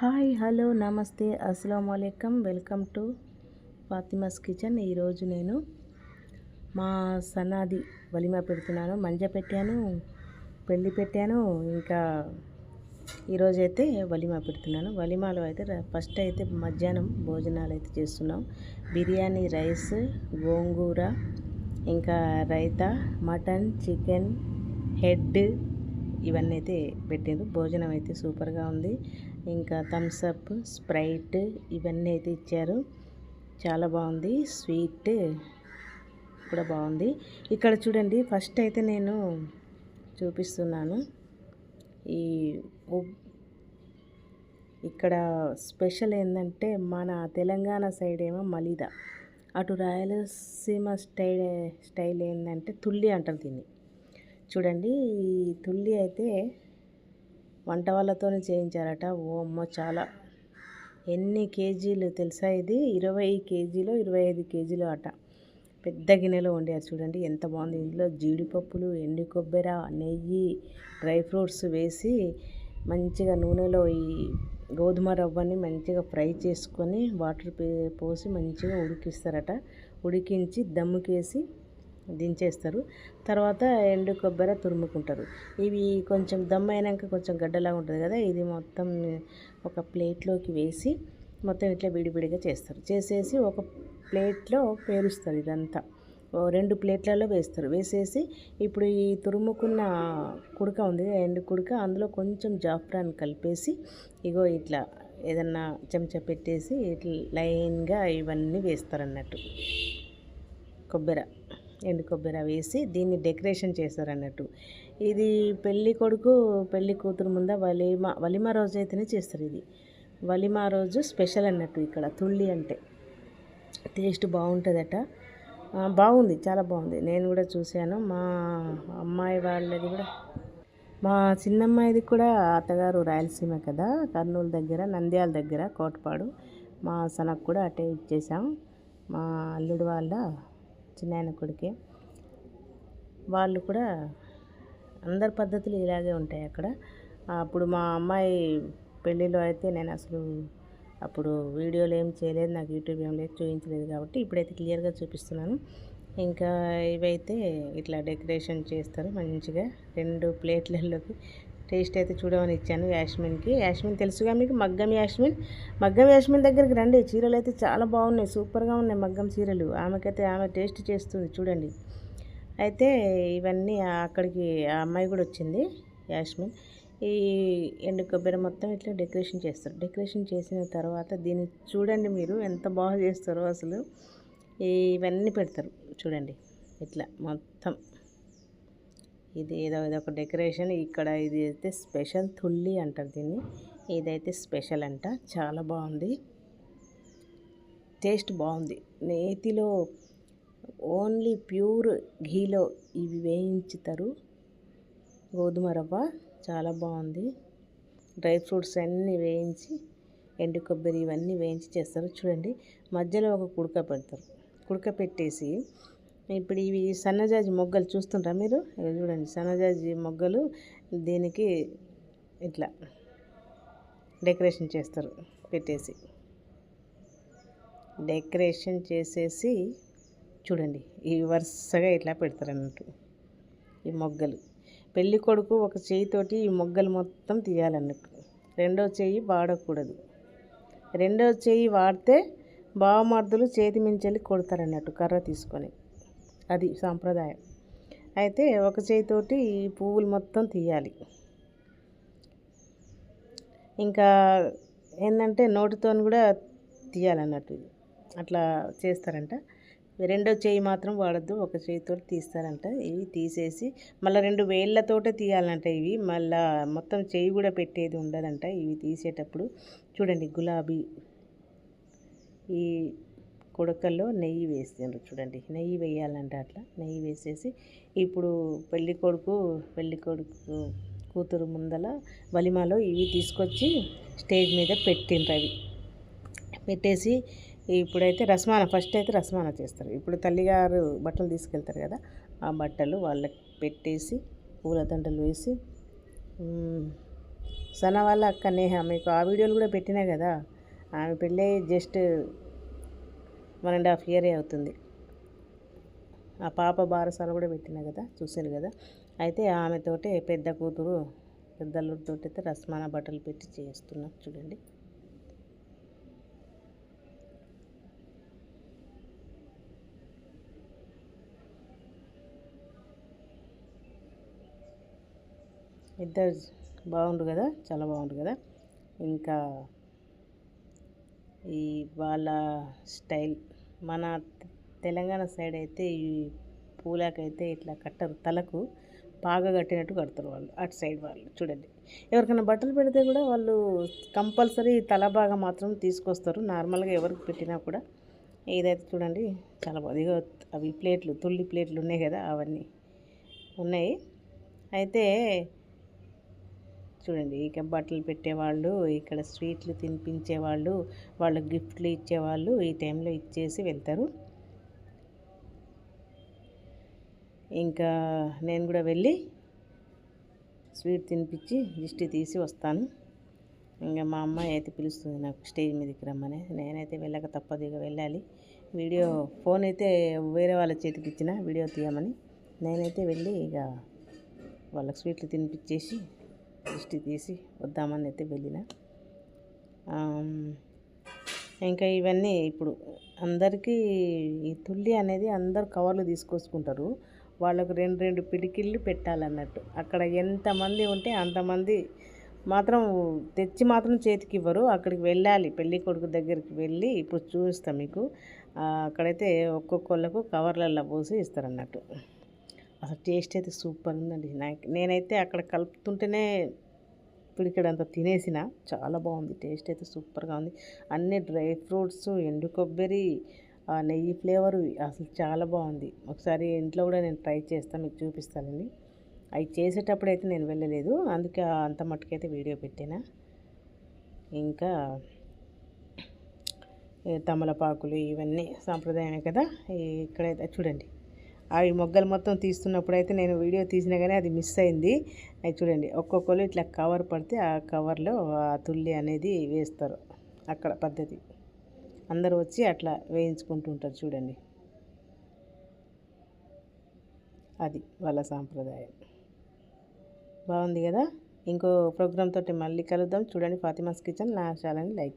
Hi hello నమస్తే అస్సలం అయికం వెల్కమ్ టు ఫాతిమాస్ కిచెన్. ఈరోజు నేను మా సన్నాది వలిమ పెడుతున్నాను. మంజ పెట్టాను పెళ్ళి పెట్టాను ఇంకా ఈరోజు అయితే వలిమ పెడుతున్నాను. వలిమాలో అయితే ఫస్ట్ అయితే మధ్యాహ్నం భోజనాలు అయితే చేస్తున్నాం. బిర్యానీ రైస్ గోంగూర ఇంకా రైతా మటన్ చికెన్ హెడ్ ఇవన్నీ అయితే పెట్టారు. భోజనం అయితే సూపర్గా ఉంది. ఇంకా థమ్స్ అప్ స్ప్రైట్ ఇవన్నీ అయితే ఇచ్చారు. చాలా బాగుంది. స్వీట్ కూడా బాగుంది. ఇక్కడ చూడండి ఫస్ట్ అయితే నేను చూపిస్తున్నాను. ఈ ఇక్కడ స్పెషల్ ఏంటంటే మన తెలంగాణ సైడ్ ఏమో మలిదా. అటు రాయలసీమ స్టైల్ స్టైల్ ఏంటంటే తుల్లి అంటారు దీన్ని. చూడండి ఈ తుల్లి అయితే వంట వాళ్ళతోనే చేయించారట. ఓ అమ్మ చాలా. ఎన్ని కేజీలు తెలుసా ఇది? ఇరవై కేజీలు ఇరవై ఐదు కేజీలు అట. పెద్ద గిన్నెలో వండారు చూడండి ఎంత బాగుంది. ఇందులో జీడిపప్పులు ఎండు కొబ్బరి నెయ్యి డ్రై ఫ్రూట్స్ వేసి మంచిగా నూనెలో ఈ గోధుమ రవ్వని మంచిగా ఫ్రై చేసుకొని వాటర్ పోసి మంచిగా ఉడికిస్తారట. ఉడికించి దమ్ముకేసి దించేస్తారు. తర్వాత ఎండు కొబ్బరి తురుముకుంటారు. ఇవి కొంచెం దమ్ అయినాక కొంచెం గడ్డలా ఉంటుంది కదా ఇది మొత్తం ఒక ప్లేట్లోకి వేసి మొత్తం ఇట్లా విడివిడిగా చేస్తారు. చేసేసి ఒక ప్లేట్లో పేరుస్తారు ఇదంతా. రెండు ప్లేట్లలో వేస్తారు. వేసేసి ఇప్పుడు ఈ తురుముకున్న కుడక ఉంది ఎండు కుడక అందులో కొంచెం జాఫ్రాన్ కలిపేసి ఇగో ఇట్లా ఏదన్నా చెంచా పెట్టేసి ఇట్లా లైన్గా ఇవన్నీ వేస్తారు అన్నట్టు కొబ్బరి. ఎండు కొబ్బరి వేసి దీన్ని డెకరేషన్ చేస్తారు అన్నట్టు ఇది పెళ్ళి కొడుకు పెళ్ళి కూతురు ముంద వలిమ వలిమ రోజు అయితేనే చేస్తారు ఇది. వలిమ రోజు స్పెషల్ అన్నట్టు ఇక్కడ తుళ్ళి అంటే. టేస్ట్ బాగుంటుందట. బాగుంది చాలా బాగుంది. నేను కూడా చూశాను. మా అమ్మాయి వాళ్ళది కూడా. మా చిన్నమ్మాయిది కూడా అత్తగారు రాయలసీమ కదా కర్నూలు దగ్గర నంద్యాల దగ్గర కోటపాడు. మా సనకు కూడా అటే ఇచ్చేసాం మా అల్లుడు వాళ్ళ చిన్నాయన కొడుకే. వాళ్ళు కూడా అందరి పద్ధతులు ఇలాగే ఉంటాయి అక్కడ. అప్పుడు మా అమ్మాయి పెళ్ళిలో అయితే నేను అసలు అప్పుడు వీడియోలు ఏం చేయలేదు నాకు యూట్యూబ్ ఏం లేదు చూపించలేదు కాబట్టి ఇప్పుడైతే క్లియర్గా చూపిస్తున్నాను. ఇంకా ఇవైతే ఇట్లా డెకరేషన్ చేస్తారు మంచిగా రెండు ప్లేట్లలోకి. టేస్ట్ అయితే చూడమని ఇచ్చాను యాస్మిన్కి యాస్మిన్ తెలుసుగా మీకు? మగ్గం యాస్మిన్ మగ్గం యాష్మిన్ దగ్గరికి రండి. చీరలు అయితే చాలా బాగున్నాయి. సూపర్గా ఉన్నాయి మగ్గం చీరలు. ఆమెకైతే ఆమె టేస్ట్ చేస్తుంది. చూడండి. అయితే ఇవన్నీ అక్కడికి ఆ అమ్మాయి కూడా వచ్చింది యాస్మిన్ ఈ ఎండు కొబ్బరి మొత్తం ఇట్లా డెకరేషన్ చేస్తారు. డెకరేషన్ చేసిన తర్వాత దీన్ని చూడండి మీరు ఎంత బాగా చేస్తారో అసలు. ఇవన్నీ పెడతారు. చూడండి. ఇట్లా మొత్తం. ఇది ఏదో ఏదో ఒక డెకరేషన్. ఇక్కడ ఇది అయితే స్పెషల్ తుల్లి అంటారు దీన్ని. ఇదైతే స్పెషల్ అంట. చాలా బాగుంది. టేస్ట్ బాగుంది. నేతిలో ఓన్లీ ప్యూర్ ఘీలో ఇవి వేయించుతారు. గోధుమ రవ్వ చాలా బాగుంది. డ్రై ఫ్రూట్స్ అన్నీ వేయించి ఎండు కొబ్బరి ఇవన్నీ వేయించి చేస్తారు. చూడండి మధ్యలో ఒక కుడక పెడతారు. కుడక పెట్టేసి ఇప్పుడు ఇవి సన్నజాజి మొగ్గలు చూస్తుంటారా మీరు? చూడండి సన్నజాజి మొగ్గలు దీనికి ఇట్లా డెకరేషన్ చేస్తారు పెట్టేసి. డెకరేషన్ చేసేసి చూడండి ఈ వరుసగా ఇట్లా పెడతారు అన్నట్టు ఈ మొగ్గలు. పెళ్ళి కొడుకు ఒక చేయితోటి ఈ మొగ్గలు మొత్తం తీయాలన్నట్టు. రెండో చెయ్యి వాడకూడదు. రెండో చెయ్యి వాడితే బావమర్దులు చేతి మించెల్లి కొడతారన్నట్టు కర్ర తీసుకొని. అది సాంప్రదాయం. అయితే ఒక చేయితోటి ఈ పువ్వులు మొత్తం తీయాలి. ఇంకా ఏంటంటే నోటితో కూడా తీయాలన్నట్టు ఇది. అట్లా చేస్తారంట. రెండో చేయి మాత్రం వాడద్దు ఒక చేయితో తీస్తారంట. ఇవి తీసేసి మళ్ళీ రెండు వేళ్ళతోటే తీయాలంట ఇవి. మళ్ళీ మొత్తం చేయి కూడా పెట్టేది ఉండదంట ఇవి తీసేటప్పుడు. చూడండి గులాబీ ఈ కుడకల్లో నెయ్యి వేసిండ్రు చూడండి. నెయ్యి వేయాలంట అట్లా నెయ్యి వేసేసి ఇప్పుడు పెళ్ళి కొడుకు పెళ్ళి కొడుకు కూతురు ముందల వలిమాలో ఇవి తీసుకొచ్చి స్టేజ్ మీద పెట్టిండ్రు అవి. పెట్టేసి ఇప్పుడైతే రస్మాన ఫస్ట్ అయితే రస్మాన చేస్తారు. ఇప్పుడు తల్లిగారు బట్టలు తీసుకెళ్తారు కదా ఆ బట్టలు వాళ్ళకి పెట్టేసి పూలదండలు వేసి సన వాళ్ళ అక్క నేహ మీకు ఆ వీడియోలు కూడా పెట్టినా కదా ఆమె పెళ్ళి జస్ట్ వన్ అండ్ హాఫ్ ఇయరే అవుతుంది. ఆ పాప బారసాల కూడా పెట్టినా కదా చూసారు కదా? అయితే ఆమెతోటే పెద్ద కూతురు పెద్దలతో అయితే రస్మాన బట్టలు పెట్టి చేస్తున్నాం. చూడండి. ఇద్దరు బాగుండు కదా? చాలా బాగుండు కదా? ఇంకా ఈ వాళ్ళ స్టైల్ మన తెలంగాణ సైడ్ అయితే ఈ పూలకైతే ఇట్లా కట్టరు తలకు బాగా కట్టినట్టు కడతారు వాళ్ళు అటు సైడ్ వాళ్ళు చూడండి. ఎవరికైనా బట్టలు పెడితే కూడా వాళ్ళు కంపల్సరీ తల బాగా మాత్రం తీసుకొస్తారు నార్మల్గా ఎవరికి పెట్టినా కూడా. ఏదైతే చూడండి చాలా బాగా అవి ప్లేట్లు తుల్లి ప్లేట్లు ఉన్నాయి కదా అవన్నీ ఉన్నాయి. అయితే చూడండి ఇక బట్టలు పెట్టేవాళ్ళు ఇక్కడ స్వీట్లు తినిపించేవాళ్ళు వాళ్ళకి గిఫ్ట్లు ఇచ్చేవాళ్ళు ఈ టైంలో ఇచ్చేసి వెళ్తారు. ఇంకా నేను కూడా వెళ్ళి స్వీట్ తినిపించి దిష్టి తీసి వస్తాను. ఇంకా మా అమ్మాయి అయితే పిలుస్తుంది నాకు స్టేజ్ మీదకి రమ్మని. నేనైతే వెళ్ళక తప్పదు ఇక వెళ్ళాలి. వీడియో ఫోన్ అయితే వేరే వాళ్ళ చేతికి ఇచ్చిన వీడియో తీయమని. నేనైతే వెళ్ళి ఇక వాళ్ళకి స్వీట్లు తినిపించేసి దిష్టి తీసి వద్దామని అయితే వెళ్ళిన. ఇంకా ఇవన్నీ ఇప్పుడు అందరికీ ఈ తుల్లి అనేది అందరు కవర్లు తీసుకొచ్చుకుంటారు. వాళ్ళకు రెండు రెండు పిడికిళ్ళు పెట్టాలన్నట్టు. అక్కడ ఎంతమంది ఉంటే అంతమంది మాత్రం తెచ్చి మాత్రం చేతికి ఇవ్వరు. అక్కడికి వెళ్ళాలి. పెళ్ళి కొడుకు దగ్గరికి వెళ్ళి ఇప్పుడు చూపిస్తాం మీకు. అక్కడైతే ఒక్కొక్కళ్ళకు కవర్లలో పోసి ఇస్తారన్నట్టు. అసలు టేస్ట్ అయితే సూపర్ ఉందండి నాకు నేనైతే అక్కడ కలుపుతుంటేనే పిడికడంత తినేసిన చాలా బాగుంది. టేస్ట్ అయితే సూపర్గా ఉంది. అన్ని డ్రై ఫ్రూట్స్ ఎండు కొబ్బరి నెయ్యి ఫ్లేవర్ అసలు చాలా బాగుంది. ఒకసారి ఇంట్లో కూడా నేను ట్రై చేస్తాను మీకు చూపిస్తానండి. అవి చేసేటప్పుడు అయితే నేను వెళ్ళలేదు. అందుకే అంత మట్టుకైతే వీడియో పెట్టిన. ఇంకా తమలపాకులు ఇవన్నీ సాంప్రదాయమే కదా. ఇక్కడైతే చూడండి. అవి మొగ్గలు మొత్తం తీస్తున్నప్పుడు అయితే నేను వీడియో తీసినా కానీ అది మిస్ అయింది. అది చూడండి ఒక్కొక్కరు ఇట్లా కవర్ పడితే ఆ కవర్లో ఆ తుల్లి అనేది వేస్తారు అక్కడ పద్ధతి. అందరూ వచ్చి అట్లా వేయించుకుంటూ ఉంటారు చూడండి. అది వాళ్ళ సాంప్రదాయం. బాగుంది కదా? ఇంకో ప్రోగ్రామ్ తోటి మళ్ళీ కలుద్దాం. చూడండి ఫాతిమాస్ కిచెన్ నా ఛానల్ని లైక్